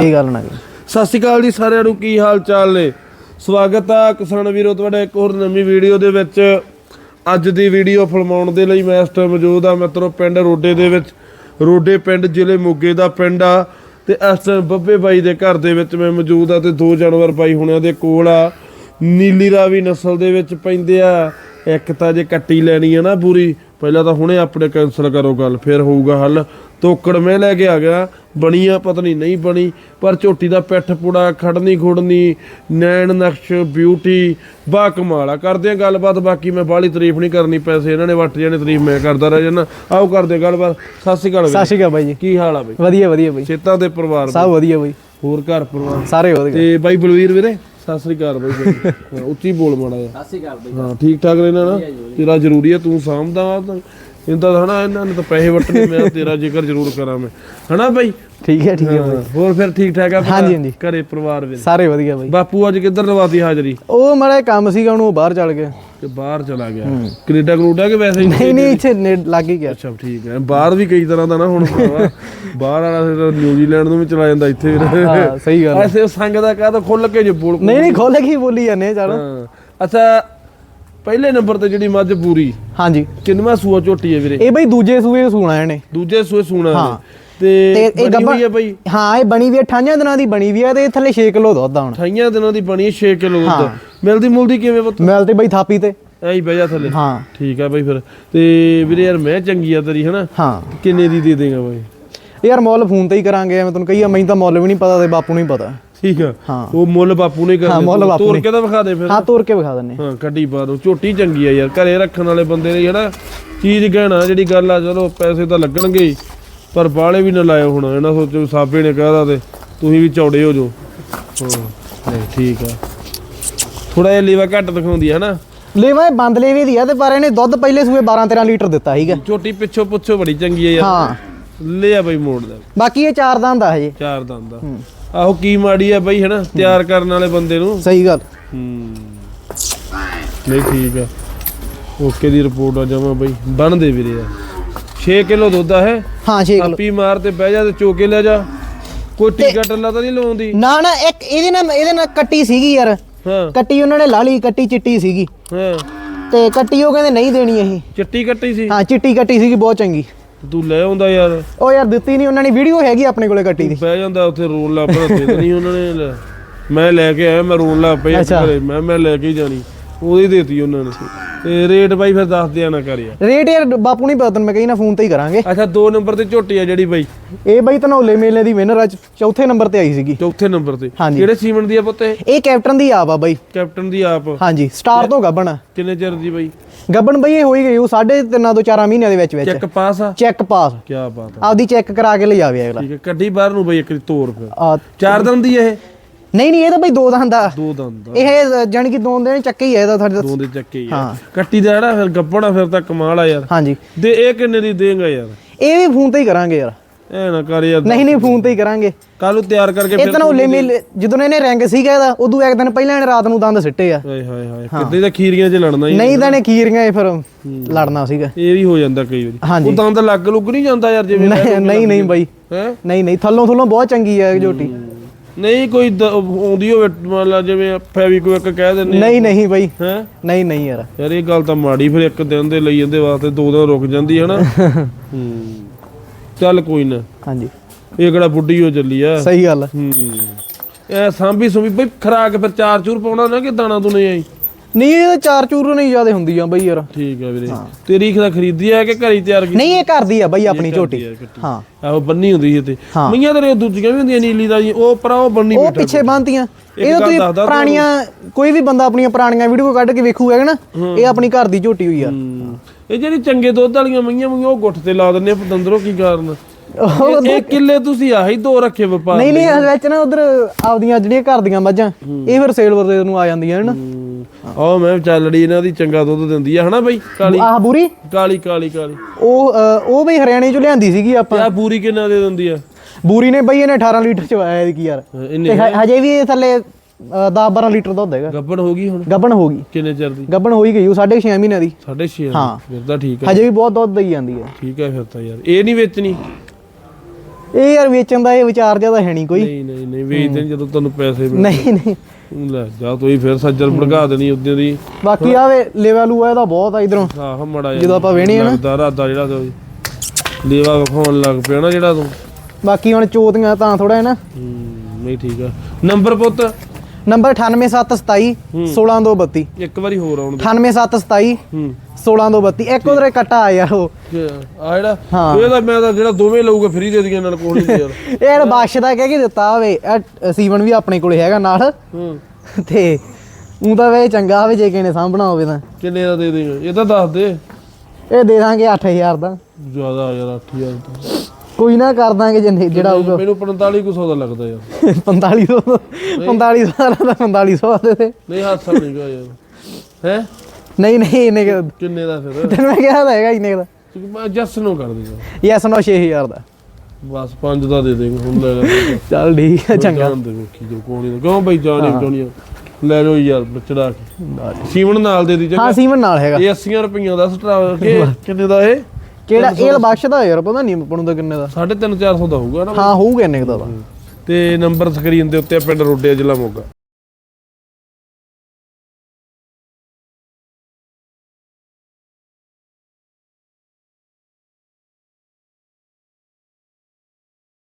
ਇਹ ਗੱਲ ਨਾ ਕਰੀ। ਸਤਿ ਸ਼੍ਰੀ ਅਕਾਲ ਜੀ ਸਾਰਿਆਂ ਨੂੰ, ਕੀ ਹਾਲ ਚਾਲ ਨੇ? ਸਵਾਗਤ ਆ ਕਿਸਾਨ ਵੀਰੋ, ਤੁਹਾਡਾ ਇੱਕ ਹੋਰ ਨਵੀਂ ਵੀਡੀਓ ਦੇ ਵਿੱਚ। ਅੱਜ ਦੀ ਵੀਡੀਓ ਫਿਲਮਾਉਣ ਦੇ ਲਈ ਮੈਂ ਇਸ ਟਾਈਮ ਮੌਜੂਦ ਆ। ਮਿੱਤਰੋ ਪਿੰਡ ਰੋਡੇ ਦੇ ਵਿੱਚ। ਰੋਡੇ ਪਿੰਡ ਜ਼ਿਲ੍ਹੇ ਮੋਗੇ ਦਾ ਪਿੰਡ ਆ ਤੇ ਇਸ ਟਾਈਮ ਬੱਬੇ ਬਾਈ ਦੇ ਘਰ ਦੇ ਵਿੱਚ ਮੈਂ ਮੌਜੂਦ ਆ ਤੇ ਦੋ ਜਾਨਵਰ ਬਾਈ ਹੁਣਿਆਂ ਦੇ ਕੋਲ ਆ। ਨੀਲੀ ਰਾਵੀ ਨਸਲ ਦੇ ਵਿੱਚ ਪੈਂਦੇ ਆ। ਇੱਕ ਤਾਂ ਜੇ ਕੱਟੀ ਲੈਣੀ ਆ ਨਾ ਪੂਰੀ ਪਹਿਲਾਂ ਤਾਂ ਹੁਣੇ ਆਪਣੇ ਕੈਂਸਲ ਕਰੋ ਗੱਲ, ਫਿਰ ਹੋਊਗਾ ਹੱਲ। ਤੋਕੜ ਮੈਂ ਲੈ ਕੇ ਆ ਗਿਆ। ਬਣੀ ਆ ਪਤਾ ਨਹੀਂ ਬਣੀ। ਪਰ ਝੋਟੀ ਦਾ ਪਿੱਠ ਪੁੜਾ ਖੜਨੀ ਖੁੜਨੀ ਨੈਣ ਨਕਸ਼ ਬਿਊਟੀ ਬਾ ਕਮਾਲ ਆ। ਕਰਦੇ ਆ ਗੱਲਬਾਤ ਬਾਕੀ ਮੈਂ ਬਾਹਲੀ ਤਾਰੀਫ ਨਹੀਂ ਕਰਨੀ ਪੈਸੇ। ਇਹਨਾਂ ਨੇ ਵੱਟ ਜਾਣੇ ਤਾਰੀਫ ਮੈਂ ਕਰਦਾ ਰਹਿ ਜਾਣਾ ਆਓ ਕਰਦੇ ਆ ਗੱਲਬਾਤ। ਸਤਿ ਸ਼੍ਰੀ ਅਕਾਲ ਸਤਿ। ਸ਼੍ਰੀ ਅਕਾਲ ਬਾਈ ਜੀ। ਕੀ ਹਾਲ ਆ ਬਈ? ਵਧੀਆ ਵਧੀਆ ਬਾਈ। ਖੇਤਾਂ ਦੇ ਪਰਿਵਾਰ ਸਭ ਵਧੀਆ ਬਾਈ। ਹੋਰ ਘਰ ਪਰਿਵਾਰ? ਸਾਰੇ ਵਧੀਆ। ਤੇ ਬਾਈ ਬਲਵੀਰ ਵੀਰੇ ਸਤਿ ਸ੍ਰੀ ਅਕਾਲ ਬਾਈ ਉੱਚੀ ਬੋਲ ਮਾੜਾ ਸਤਿ ਸ਼੍ਰੀ ਅਕਾਲ ਬਾਈ। ਹਾਂ ਠੀਕ ਠਾਕ ਰਹਿਣਾ ਨਾ? ਤੇਰਾ ਜ਼ਰੂਰੀ ਹੈ ਤੂੰ ਸਾਂਭਦਾ ਵਾ ਤਾਂ ਤਾਂ ਹਨਾ ਇਹਨਾਂ ਨੇ ਤਾਂ ਪੈਸੇ ਵਟਣੇ ਮੈਂ ਤੇਰਾ ਜ਼ਿਕਰ ਜ਼ਰੂਰ ਕਰਾਂ ਮੈਂ। ਹਨਾ ਬਾਈ? ਠੀਕ ਹੈ ਠੀਕ ਹੈ ਬਾਈ। ਹੋਰ ਫਿਰ ਠੀਕ ਠਾਕ ਆ ਭਰਾ? ਹਾਂਜੀ, ਹਾਂਜੀ। ਘਰੇ ਪਰਿਵਾਰ ਵਿੱਚ ਸਾਰੇ ਵਧੀਆ ਬਾਈ। ਬਾਪੂ ਅੱਜ ਕਿੱਧਰ ਲਵਾਤੀ ਹਾਜ਼ਰੀ? ਉਹ ਮਾੜਾ ਕੰਮ ਸੀਗਾ ਉਹਨੂੰ ਉਹ ਬਾਹਰ ਚਲ ਗਿਆ। ਤੇ ਬਾਹਰ ਚਲਾ ਗਿਆ। ਕੈਨੇਡਾ ਕਨੂਡਾ ਕਿ ਵੈਸੇ ਹੀ ਨਹੀਂ ਨਹੀਂ ਇੱਥੇ ਲੱਗ ਹੀ ਗਿਆ। ਅੱਛਾ ਠੀਕ ਹੈ। ਬਾਹਰ ਵੀ ਕਈ ਤਰ੍ਹਾਂ ਦਾ ਨਾ ਹੁਣ। ਬਾਹਰ ਵਾਲਾ ਫਿਰ ਨਿਊਜ਼ੀਲੈਂਡ ਨੂੰ ਵੀ ਚਲਾ ਜਾਂਦਾ ਇੱਥੇ। ਹਾਂ ਸਹੀ ਗੱਲ ਐਸੇ ਸੰਗ ਦਾ ਕਹਾ ਤਾਂ ਖੁੱਲ ਕੇ ਜੇ ਬੋਲ ਨਹੀਂ ਨਹੀਂ ਖੋਲ ਕੇ ਬੋਲੀ ਜਾਂਦੇ ਚੱਲ। ਹਾਂ। ਅੱਛਾ ਪਹਿਲੇ ਨੰਬਰ ਤੇ ਜਿਹੜੀ ਮੱਝ ਪੂਰੀ। ਹਾਂਜੀ। ਕਿੰਨਵਾਂ ਸੂਆ ਝੋਟੀ ਹੈ ਵੀਰੇ? ਇਹ ਬਾਈ ਦੂਜੇ ਸੂਏ ਸੂਣਾ ਇਹਨੇ। ਦੂਜੇ ਸੂਏ ਸੂਣਾ ਹਾਂ। ਤੇ ਇਹ ਹੋਈ ਹੈ ਬਈ? ਹਾਂ ਇਹ ਬਣੀ ਵੀ 28 ਦਿਨਾਂ ਦੀ ਬਣੀ ਵੀ ਆ ਤੇ ਥੱਲੇ 6 ਕਿਲੋ ਦੁੱਧ ਆ ਹੁਣ। 28 ਦਿਨਾਂ ਦੀ ਬਣੀ ਹੈ 6 ਕਿਲੋ ਦੁੱਧ। ਮਿਲਦੀ ਮੁਲਦੀ ਕਿਵੇਂ ਪੁੱਤ? ਮਿਲ ਤੇ ਬਾਈ ਥਾਪੀ ਤੇ। ਐਂ ਹੀ ਬਹਿ ਜਾ ਥੱਲੇ। ਹਾਂ। ਠੀਕ ਆ ਬਈ ਫਿਰ। ਤੇ ਵੀਰੇ ਯਾਰ ਮੈਂ ਚੰਗੀ ਆ ਤੇਰੀ ਹਨਾ? ਹਾਂ। ਕਿੰਨੇ ਦੀ ਦੇ ਦੇਗਾ ਬਈ? ਯਾਰ ਮੁੱਲ ਫੋਨ ਤੇ ਹੀ ਕਰਾਂਗੇ ਮੈਂ ਤੈਨੂੰ ਕਹੀਆ ਮੈਨੂੰ ਤਾਂ ਮੁੱਲ ਵੀ ਨਹੀਂ ਪਤਾ ਤੇ ਬਾਪੂ ਨੂੰ ਹੀ ਪਤਾ। ਠੀਕ ਆ। ਹਾਂ। ਉਹ ਮੁੱਲ ਬਾਪੂ ਨੇ ਹਾਂ, ਕਰਨੇ ਮੁੱਲ ਬਾਪੂ ਤੋਰ ਨੇ। ਕੇ ਤਾਂ ਵਿਖਾ ਦੇ ਫਿਰ। ਹਾਂ ਤੋਰ ਕੇ ਵਿਖਾ ਦਿੰਨੇ ਹਾਂ ਕੱਢੀ ਬਾਹਰੋਂ ਝੋਟੀ ਚੰਗੀ ਆ ਯਾਰ। ਘਰੇ ਰੱਖਣ ਵਾਲੇ ਬੰਦੇ ਨੇ ਜਿਹੜਾ ਚੀਜ਼ ਗਹਿਣਾ ਜਿਹੜੀ ਗੱਲ ਆ ਚਲੋ ਪੈਸੇ ਤਾਂ ਲੱਗਣਗੇ ਹੀ, ਪਰ ਬਾਲੇ ਵੀ ਨਾ ਲਾਇਓ ਹੁਣ। ਇਹਨਾਂ ਸੋਚੋ ਸਾਬੇ ਨੇ ਕਹਿਦਾ ਤੇ ਤੁਸੀਂ ਵੀ ਚੌੜੇ ਹੋ ਜਾਓ। ਹਾਂ ਨਹੀਂ ਠੀਕ ਆ। ਥੋੜਾ ਜਿਹਾ ਲੀਵਾ ਘੱਟ ਦਿਖਾਉਂਦੀ ਆ ਹਨਾ? ਲੇਵਾ ਇਹ ਬੰਦ ਲੇਵੇ ਦੀ ਆ ਤੇ ਪਰ ਇਹਨੇ ਦੁੱਧ ਪਹਿਲੇ ਸੂਏ 12 13 ਲੀਟਰ ਦਿੱਤਾ ਸੀਗਾ। ਝੋਟੀ ਪਿੱਛੋਂ ਪੁੱਛੋ ਬੜੀ ਚੰਗੀ ਆ ਯਾਰ। ਹਾਂ। ਲੈ ਆ ਬਈ ਮੋੜ ਦਾ। ਬਾਕੀ ਇਹ ਚਾਰ ਦੰਦ ਆ ਹਜੇ। ਚਾਰ ਦੰਦ ਦਾ ਆਹੋ ਕੀ ਮਾੜੀ ਆ ਬਈ ਹਨਾ? ਤਿਆਰ ਕਰਨ ਵਾਲੇ ਬੰਦੇ ਨੂੰ। ਸਹੀ ਗੱਲ। ਹੂੰ। ਨਹੀਂ ਠੀਕ ਆ। ਓਕੇ ਦੀ ਰਿਪੋਰਟ ਆ ਜਾਵਾਂ ਬਈ। ਬਣ ਦੇ ਵੀਰੇ ਯਾਰ 6 ਕਿਲੋ ਦੁੱਧ ਆ ਹੈ ਹਾਂ 6 ਕਿਲੋ। ਆਪੀ ਮਾਰ ਤੇ ਬਹਿ ਜਾ ਤੇ ਚੋਕੇ ਲੈ ਜਾ। ਕੋਈ ਟੀਕਾ ਟੱਲਾ ਤਾਂ ਨਹੀਂ ਲਾਉਂਦੀ। ਨਾ ਨਾ ਇੱਕ ਇਹਦੇ ਨਾਲ ਇਹਦੇ ਨਾਲ ਕੱਟੀ ਸੀਗੀ ਯਾਰ। ਹਾਂ। ਕੱਟੀ ਉਹਨਾਂ ਨੇ ਲਾ ਲਈ ਕੱਟੀ ਚਿੱਟੀ ਸੀਗੀ। ਹਾਂ। ਤੇ ਕੱਟੀ ਉਹ ਕਹਿੰਦੇ ਨਹੀਂ ਦੇਣੀ ਇਹ ਚਿੱਟੀ ਕੱਟੀ ਸੀ। ਹਾਂ ਚਿੱਟੀ ਕੱਟੀ ਸੀਗੀ ਬਹੁਤ ਚੰਗੀ। ਤੂੰ ਲੈ ਆਉਂਦਾ ਯਾਰ। ਉਹ ਯਾਰ ਦਿੱਤੀ ਨਹੀਂ ਉਹਨਾਂ ਨੇ ਵੀਡੀਓ ਹੈਗੀ ਆਪਣੇ ਕੋਲੇ ਕੱਟੀ ਦੀ। ਬਹਿ ਜਾਂਦਾ ਉੱਥੇ ਰੋਣ ਲੱਗ ਪਿਆ ਤੇ ਨਹੀਂ ਉਹਨਾਂ ਨੇ ਲੈ। ਮੈਂ ਲੈ ਕੇ ਆਇਆ ਮੈਂ ਰੋਣ ਲੱਗ ਪਿਆ ਇੱਕ ਅੱਛਾ। ਘਰੇ। ਮੈਂ ਮੈਂ ਲੈ ਕੇ ਹੀ ਜਾਣੀ। ਉਹਦੀ ਦੇਤੀ ਉਹਨਾਂ ਨੇ। ਤੇ ਰੇਟ ਬਾਈ ਫਿਰ ਦੱਸ ਦਿਆ ਨਾ ਕਰ ਯਾਰ। ਰੇਟ ਯਾਰ ਬਾਪੂ ਨਹੀਂ ਪਤਾ ਤੈਨੂੰ ਮੈਂ ਕਹੀ ਨਾ ਫੋਨ ਤੇ ਹੀ ਕਰਾਂਗੇ। ਅੱਛਾ ਦੋ ਨੰਬਰ ਤੇ ਝੋਟੀ ਆ ਜਿਹੜੀ ਬਾਈ। ਇਹ ਬਾਈ ਧਨੌਲੇ ਮੇਲੇ ਦੀ ਵਿਨਰ ਅੱਜ ਚੌਥੇ ਨੰਬਰ ਤੇ ਆਈ ਸੀਗੀ। ਚੌਥੇ ਨੰਬਰ ਤੇ। ਹਾਂਜੀ। ਕਿਹੜੇ ਸੀਮਨ ਦੀ ਆ ਪੁੱਤ ਇਹ? ਇਹ ਕੈਪਟਨ ਦੀ ਆਪ ਆ ਬਾਈ। ਕੈਪਟਨ ਦੀ ਆਪ। ਹਾਂਜੀ ਸਟਾਰ ਤੋਂ ਗੱਬਣ ਆ। ਕਿੰਨੇ ਚਿਰ ਦੀ ਬਾਈ? ਗੱਬਣ ਬਈ ਇਹ ਹੋਈ ਗਈ ਉਹ ਸਾਢੇ ਤਿੰਨਾਂ ਤੋਂ 4 ਮਹੀਨਿਆਂ ਦੇ ਵਿੱਚ ਵਿੱਚ। ਚੈੱਕ ਪਾਸ ਆ? ਚੈੱਕ ਪਾਸ ਕੀ ਬਾਤ ਆ। ਆਪਦੀ ਚੈੱਕ ਕਰਾ ਕੇ ਲਿਜਾਵੇ ਅਗਲਾ। ਠੀਕ ਹੈ ਕੱਢੀ ਬਾਹਰ ਨੂੰ ਬਾਈ ਇੱਕ ਵਾਰੀ ਤੋਰ ਫਿਰ। ਆ, ਚਾਰ ਦਿਨ ਦੀ ਇਹ? ਨਹੀਂ ਨਹੀਂ ਇਹ ਤਾਂ ਬਈ ਦੋ ਦੰਦ ਆ। ਦੋ ਦੰਦ ਇਹ ਜਾਣੀ ਕਿ ਦੋ ਦਿਨ ਚੱਕੇ ਹੀ ਆ ਇਹਦਾ ਤੁਹਾਡੇ ਦੋ ਦੇ ਚੱਕੇ ਹੀ ਆ। ਹਾਂ। ਕੱਟੀ ਦਾ ਜਿਹੜਾ ਫਿਰ ਗੱਪਣਾ ਫਿਰ ਤਾਂ ਕਮਾਲ ਆ ਯਾਰ। ਹਾਂਜੀ। ਦੇ ਇਹ ਕਿੰਨੇ ਦੀ ਦੇਂਗਾ ਯਾਰ? ਇਹ ਵੀ ਫੋਨ ਤੇ ਹੀ ਕਰਾਂਗੇ ਯਾਰ। ਐ ਨਾ ਕਰ ਯਾਰ। ਨਹੀਂ ਨਹੀਂ ਫੋਨ ਤੇ ਹੀ ਕਰਾਂਗੇ। ਕੱਲ ਨੂੰ ਤਿਆਰ ਕਰਕੇ ਇਹ ਧਨੌਲੇ ਮੇਲੇ ਜਦੋਂ ਇਹਨੇ ਰੰਗ ਸੀਗਾ ਇਹਦਾ ਉਦੋਂ ਇੱਕ ਦਿਨ ਪਹਿਲਾਂ ਇਹਨੇ ਰਾਤ ਨੂੰ ਦੰਦ ਸਿੱਟੇ ਆ। ਹਾਏ ਹਾਏ ਹਾਏ। ਕਿੱਦੇ ਦਾ ਖੀਰੀਆਂ 'ਚ ਲੜਨਾ ਹੀ ਨਹੀਂ ਤਾਂ ਇਹਨੇ ਕੀਰੀਆਂ ਇਹ ਫਿਰ ਲੜਨਾ ਸੀਗਾ। ਇਹ ਵੀ ਹੋ ਜਾਂਦਾ ਕਈ ਵਾਰੀ। ਹਾਂਜੀ। ਉਹ ਦੰਦ ਲੱਗ ਲੁੱਗ ਨਹੀਂ ਜਾਂਦਾ ਯਾਰ ਜਿਵੇਂ ਨਹੀਂ ਨਹੀਂ ਨਹੀਂ ਬਾਈ। ਹੈ? ਨਹੀਂ ਨਹੀਂ ਥੱਲੋਂ ਥੱਲੋਂ ਬਹੁਤ ਚੰਗੀ ਆ ਇਹ ਝੋਟੀ ਨਹੀਂ ਕੋਈ ਦ- ਆਉਂਦੀ ਹੋਵੇ ਮੰਨ ਲਾ ਜਿਵੇਂ ਫੈਵੀਕਵਿਕ ਕਹਿ ਦਿੰਦੇ ਨਹੀਂ ਨਹੀਂ ਬਾਈ। ਹੈ? ਨਹੀਂ ਨਹੀਂ ਯਾਰ। ਯਾਰ ਇਹ ਗੱਲ ਤਾਂ ਮਾੜੀ ਫਿਰ ਇੱਕ ਦਿਨ ਦੇ ਲਈ ਜਾਂਦੇ ਵਾਸਤੇ ਦੋ ਦਿਨ ਰੁਕ ਜਾਂਦੀ ਹੈ ਨਾ ਹੂੰ। ਚੱਲ ਕੋਈ ਨਾ। ਹਾਂਜੀ। ਇਹ ਕਿਹੜਾ ਬੁੱਢੀ ਹੋ ਚੱਲੀ ਆ। ਸਹੀ ਗੱਲ ਹੂੰ। ਇਹ ਸਾਂਭੀ ਸੁੰਭੀ ਬਈ ਖਰਾਕ ਫਿਰ ਚਾਰ ਚੂਰ ਪਾਉਣਾ ਨਾ ਕਿ ਦਾਣਾ ਨਹੀਂ ਆਈ? ਨਹੀਂ ਇਹ ਤਾਂ ਚਾਰ ਚੂਰ ਨਹੀਂ ਜ਼ਿਆਦਾ ਹੁੰਦੀ ਆ ਬਾਈ ਯਾਰ। ਠੀਕ ਆ ਵੀਰੇ। ਤੇਰੀ ਖਦਾ ਖਰੀਦੀ ਆ ਕਿ ਘਰੀ ਤਿਆਰ ਕੀਤੀ? ਨਹੀਂ ਇਹ ਘਰ ਦੀ ਆ ਬਾਈ ਆਪਣੀ ਝੋਟੀ। ਹਾਂ। ਆਹੋ ਬੰਨੀ ਹੁੰਦੀ ਸੀ ਤੇ। ਮਈਆਂ ਤੇਰੇ ਦੂਜੀਆਂ ਵੀ ਹੁੰਦੀਆਂ ਨੀਲੀ ਦਾ ਜੀ ਉਹ ਪਰਾਂ ਉਹ ਬੰਨੀ ਉਹ ਪਿੱਛੇ ਬੰਨਤੀਆਂ। ਇਹ ਤੁਸੀਂ ਪੁਰਾਣੀਆਂ ਕੋਈ ਵੀ ਬੰਦਾ ਆਪਣੀਆਂ ਪੁਰਾਣੀਆਂ ਵੀਡੀਓ ਕੱਢ ਕੇ ਵੇਖੂਗਾ ਨਾ ਇਹ ਆਪਣੀ ਘਰ ਦੀ ਝੋਟੀ ਹੋਈ ਆ। ਇਹ ਜਿਹੜੀ ਚੰਗੇ ਦੁੱਧ ਵਾਲੀਆਂ ਮਈਆਂ ਮਈਆਂ ਉਹ ਗੁੱਟ ਤੇ ਲਾ ਦਿੰਦੇ ਆ ਪਤੰਦਰੋਂ ਕੀ ਕਾਰਨ? ਇਹ- ਕਿੱਲੇ ਤੁਸੀਂ ਆਹੀ ਦੋ ਰੱਖੇ ਵਪਾਰ ਨਹੀਂ ਨਹੀਂ ਵਿੱਚ ਨਾ ਉਧਰ ਆਪਦੀਆਂ ਜਿਹੜੀਆਂ ਘਰ ਦੀਆਂ ਮੱਝਾਂ ਇਹ ਫਿਰ ਸੇਲ ਵਰਦੇ ਨੂੰ ਆ ਜਾਂਦੀਆਂ ਹਨ ਆਹ ਮੈਂ ਚੱਲੜੀ ਇਹਨਾਂ ਦੀ ਚੰਗਾ ਦੁੱਧ ਦਿੰਦੀ ਆ ਹਨਾ ਬਈ? ਕਾਲੀ। ਆਹ ਬੂਰੀ? ਕਾਲੀ ਕਾਲੀ ਕਾਲੀ। ਉਹ ਅ, ਉਹ ਬਈ ਹਰਿਆਣੇ ਚੋਂ ਲਿਆਂਦੀ ਸੀਗੀ ਆਪਾਂ। ਆ ਪੂਰੀ ਕਿੰਨਾ ਦੇ ਦਿੰਦੀ ਆ? ਬੂਰੀ ਨੇ ਬਈ ਇਹਨੇ 18 ਲੀਟਰ ਚ ਆਇਆ ਕੀ ਯਾਰ। ਇੰਨੇ ਤੇ ਹ- ਹਜੇ ਵੀ ਇਹ ਥੱਲੇ 10 12 ਲੀਟਰ ਦੁੱਧ ਹੈਗਾ। ਗੱਬੜ ਹੋ ਗਈ ਹੁਣ? ਗੱਬਣ ਹੋ ਗਈ। ਕਿੰਨੇ ਚਿਰ ਦੀ? ਗੱਬਣ ਹੋ ਹੀ ਗਈ ਉਹ 6.5 ਮਹੀਨਿਆਂ ਦੀ। 6.5 ਹਾਂ। ਫਿਰ ਤਾਂ ਠੀਕ ਆ। ਹਜੇ ਵੀ ਬਹੁਤ ਦੁੱਧ ਦਈ ਜਾਂਦੀ ਹੈ। ਠੀਕ ਆ ਫਿਰ ਤਾਂ ਯਾਰ। ਇਹ ਨਹੀਂ ਵੇਚਣੀ? ਇਹ ਯਾਰ ਵੇਚਣ ਦਾ ਇਹ ਵਿਚਾਰ ਜ਼ਿਆਦਾ ਹੈ ਨਹੀਂ ਕੋਈ। ਨਹੀਂ ਨਹੀਂ ਨਹੀਂ ਵੇਚਦੇ ਨੀ ਜਦੋਂ ਤੁਹਾਨੂੰ ਪੈਸੇ ਮਿਲ ਨਹੀਂ ਨਹੀਂ। ਲੈ ਜਾ ਤੂੰ ਹੀ ਫਿਰ ਸੱਜਰ ਭੜਕਾ ਦੇਣੀ ਉਦੋਂ ਦੀ। ਬਾਕੀ ਆਵੇ ਲੈਵਲ ਆ ਇਹਦਾ ਬਹੁਤ ਆ ਇਧਰੋਂ। ਆਹ ਮੜਾ ਜਦੋਂ ਆਪਾਂ ਵੇਹਣੇ ਆ ਨਾ। ਲੱਗਦਾ ਰਾਦਾ ਜਿਹੜਾ ਤੂੰ। ਲੇਵਾ ਵਿਖਾਉਣ ਲੱਗ ਪਿਆ ਨਾ ਜਿਹੜਾ ਤੂੰ। ਬਾਕੀ ਹੁਣ ਚੋਦੀਆਂ ਤਾਂ ਥੋੜਾ ਹੈ ਨਾ। ਹੂੰ ਨਹੀਂ ਠੀਕ ਆ। ਨੰਬਰ ਪੁੱਤ। ਨੰਬਰ 98727 16232 ਇੱਕ ਵਾਰੀ ਹੋਰ ਆਉਣ ਦੇ 98727 ਹੂੰ। 16232 ਇੱਕ ਉਧਰੇ ਕੱਟਾ ਆ ਯਾਰ ਉਹ। ਆ ਜਿਹੜਾ। ਇਹਦਾ ਮੈਂ ਤਾਂ ਜਿਹੜਾ ਦੋਵੇਂ ਲਊਗਾ ਫ੍ਰੀ ਦੇ ਦੀਆਂ ਨਾਲ ਕੋਲ ਨਹੀਂ ਯਾਰ। ਇਹ ਯਾਰ ਬਾਸ਼ ਦਾ ਕਹਿ ਕੇ ਦਿੱਤਾ ਹੋਵੇ। ਇਹ ਸੀਵਨ ਵੀ ਆਪਣੇ ਕੋਲੇ ਹੈਗਾ ਨਾਲ। ਹੂੰ। ਤੇ ਉਹ ਤਾਂ ਵੇ ਚੰਗਾ ਹੋਵੇ ਜੇ ਕਿਸੇ ਨੇ ਸਾਂਭਣਾ ਹੋਵੇ ਤਾਂ। ਕਿੰਨੇ ਦਾ ਦੇ ਦੇਗਾ? ਇਹ ਤਾਂ ਦੱਸ ਦੇ। ਇਹ ਦੇ ਦਾਂਗੇ 8000 ਦਾ। ਜ਼ਿਆਦਾ ਯਾਰ 8000 ਤਾਂ। ਕੋਈ ਨਾ ਕਰ ਦਾਂਗੇ ਜਿੰਨੇ ਜਿਹੜਾ ਆਊਗਾ। ਮੈਨੂੰ 4500 ਦਾ ਲੱਗਦਾ ਯਾਰ। 4500 4500 ਦਾ 4500 ਦੇ ਦੇ। ਨਹੀਂ ਹਾਸਾ ਨਹੀਂ ਗਾ ਯਾਰ ਹੈ? ਨਹੀਂ ਨਹੀਂ ਇਹਨੇ ਕਿ- ਕਿੰਨੇ ਦਾ ਫਿਰ? ਤੈਨੂੰ ਮੈਂ ਕਿਹਾ ਤਾਂ ਹੈਗਾ ਇੰਨੇ ਕੁ ਦਾ। ਮੈਂ ਜੱਸ ਨੂੰ ਕਰ ਦੇਗਾ ਯੈਸ ਨੋ 6000 ਦਾ। ਬਸ 5 ਦਾ ਦੇ ਦੇਗਾ ਹੁਣ ਲੈ ਲੈ। ਚੱਲ ਠੀਕ ਹੈ ਚੰਗਾ। ਜਾਣ ਦੇ ਵੇਖੀ ਜੋ ਕੋਣੀ ਦਾ ਕਿਉਂ ਬਈ ਜਾਣੀ ਚਾਹਣੀ ਲੈ ਜਾਓ ਯਾਰ ਚੜਾ ਕੇ। ਸੀਵਣ ਨਾਲ ਦੇ ਦੀ ਜਗ੍ਹਾ। ਹਾਂ ਸੀਮਨ ਨਾਲ ਹੈਗਾ। ਇਹ 80 ਰੁਪਈਆਂ ਦਾ ਸਟਰਾ ਕਿੰਨੇ ਦਾ ਇਹ? ਕਿਹੜਾ ਇਹ ਬਖਸ਼ ਦਾ ਯਾਰ ਪਤਾ ਨਹੀਂ ਪਣੂ ਦਾ ਕਿੰਨੇ ਦਾ। 350 400 ਦਾ ਹੋਊਗਾ ਨਾ ਹਾਂ ਹੋਊਗਾ ਇੰਨੇ ਕੁ ਦਾ ਤਾਂ। ਤੇ ਨੰਬਰ ਸਕਰੀਨ ਦੇ ਉੱਤੇ ਆ, ਪਿੰਡ ਰੋਡੇ ਜ਼ਿਲ੍ਹਾ ਮੋਗਾ।